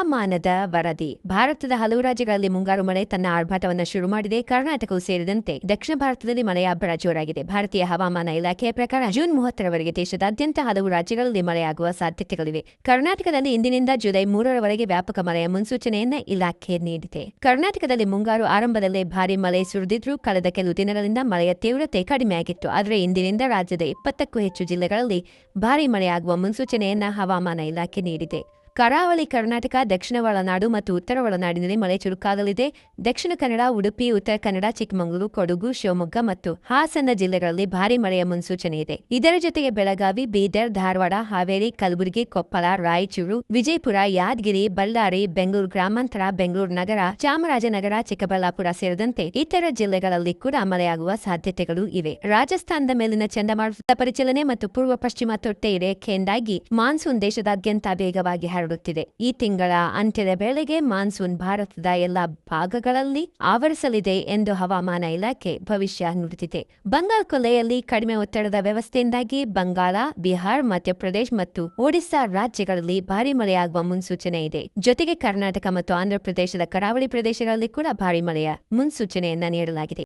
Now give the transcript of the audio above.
ಹವಾಮಾನದ ವರದಿ. ಭಾರತದ ಹಲವು ರಾಜ್ಯಗಳಲ್ಲಿ ಮುಂಗಾರು ಮಳೆ ತನ್ನ ಆರ್ಭಾಟವನ್ನು ಶುರು ಮಾಡಿದೆ. ಕರ್ನಾಟಕವು ಸೇರಿದಂತೆ ದಕ್ಷಿಣ ಭಾರತದಲ್ಲಿ ಮಳೆಯ ಅಬ್ಬರ ಜೋರಾಗಿದೆ. ಭಾರತೀಯ ಹವಾಮಾನ ಇಲಾಖೆಯ ಪ್ರಕಾರ ಜೂನ್ ಮೂವತ್ತರವರೆಗೆ ದೇಶದಾದ್ಯಂತ ಹಲವು ರಾಜ್ಯಗಳಲ್ಲಿ ಮಳೆಯಾಗುವ ಸಾಧ್ಯತೆಗಳಿವೆ. ಕರ್ನಾಟಕದಲ್ಲಿ ಇಂದಿನಿಂದ ಜುಲೈ ಮೂರರವರೆಗೆ ವ್ಯಾಪಕ ಮಳೆಯ ಮುನ್ಸೂಚನೆಯನ್ನ ಇಲಾಖೆ ನೀಡಿದೆ. ಕರ್ನಾಟಕದಲ್ಲಿ ಮುಂಗಾರು ಆರಂಭದಲ್ಲೇ ಭಾರಿ ಮಳೆ ಸುರಿದಿದ್ರೂ ಕಳೆದ ಕೆಲವು ದಿನಗಳಿಂದ ಮಳೆಯ ತೀವ್ರತೆ ಕಡಿಮೆಯಾಗಿತ್ತು. ಆದರೆ ಇಂದಿನಿಂದ ರಾಜ್ಯದ ಇಪ್ಪತ್ತಕ್ಕೂ ಹೆಚ್ಚು ಜಿಲ್ಲೆಗಳಲ್ಲಿ ಭಾರಿ ಮಳೆಯಾಗುವ ಮುನ್ಸೂಚನೆಯನ್ನ ಹವಾಮಾನ ಇಲಾಖೆ ನೀಡಿದೆ. ಕರಾವಳಿ ಕರ್ನಾಟಕ, ದಕ್ಷಿಣ ಒಳನಾಡು ಮತ್ತು ಉತ್ತರ ಒಳನಾಡಿನಲ್ಲಿ ಮಳೆ ಚುರುಕಾಗಲಿದೆ. ದಕ್ಷಿಣ ಕನ್ನಡ, ಉಡುಪಿ, ಉತ್ತರ ಕನ್ನಡ, ಚಿಕ್ಕಮಗಳೂರು, ಕೊಡಗು, ಶಿವಮೊಗ್ಗ ಮತ್ತು ಹಾಸನ ಜಿಲ್ಲೆಗಳಲ್ಲಿ ಭಾರಿ ಮಳೆಯ ಮುನ್ಸೂಚನೆ ಇದೆ. ಇದರ ಜೊತೆಗೆ ಬೆಳಗಾವಿ, ಬೀದರ್, ಧಾರವಾಡ, ಹಾವೇರಿ, ಕಲಬುರಗಿ, ಕೊಪ್ಪಳ, ರಾಯಚೂರು, ವಿಜಯಪುರ, ಯಾದಗಿರಿ, ಬಳ್ಳಾರಿ, ಬೆಂಗಳೂರು ಗ್ರಾಮಾಂತರ, ಬೆಂಗಳೂರು ನಗರ, ಚಾಮರಾಜನಗರ, ಚಿಕ್ಕಬಳ್ಳಾಪುರ ಸೇರಿದಂತೆ ಇತರ ಜಿಲ್ಲೆಗಳಲ್ಲಿ ಕೂಡ ಮಳೆಯಾಗುವ ಸಾಧ್ಯತೆಗಳು ಇವೆ. ರಾಜಸ್ಥಾನದ ಮೇಲಿನ ಚಂಡಮಾರುತ ಪರಿಚಲನೆ ಮತ್ತು ಪೂರ್ವ ಪಶ್ಚಿಮ ತೊಟ್ಟೆ ರೇಖೆಯಿಂದಾಗಿ ಮಾನ್ಸೂನ್ ದೇಶದಾದ್ಯಂತ ವೇಗವಾಗಿ ಹರಡುತ್ತಿದೆ. ಈ ತಿಂಗಳ ಅಂತ್ಯದ ವೇಳೆಗೆ ಮಾನ್ಸೂನ್ ಭಾರತದ ಎಲ್ಲ ಭಾಗಗಳಲ್ಲಿ ಆವರಿಸಲಿದೆ ಎಂದು ಹವಾಮಾನ ಇಲಾಖೆ ಭವಿಷ್ಯ ನುಡಿದಿದೆ. ಬಂಗಾಳ ಕೊಲೆಯಲ್ಲಿ ಕಡಿಮೆ ಒತ್ತಡದ ವ್ಯವಸ್ಥೆಯಿಂದಾಗಿ ಬಂಗಾಳ, ಬಿಹಾರ್, ಮಧ್ಯಪ್ರದೇಶ ಮತ್ತು ಒಡಿಶಾ ರಾಜ್ಯಗಳಲ್ಲಿ ಭಾರಿ ಮಳೆಯಾಗುವ ಮುನ್ಸೂಚನೆ ಇದೆ. ಜೊತೆಗೆ ಕರ್ನಾಟಕ ಮತ್ತು ಆಂಧ್ರಪ್ರದೇಶದ ಕರಾವಳಿ ಪ್ರದೇಶಗಳಲ್ಲಿ ಕೂಡ ಭಾರಿ ಮಳೆಯ ಮುನ್ಸೂಚನೆಯನ್ನ ನೀಡಲಾಗಿದೆ.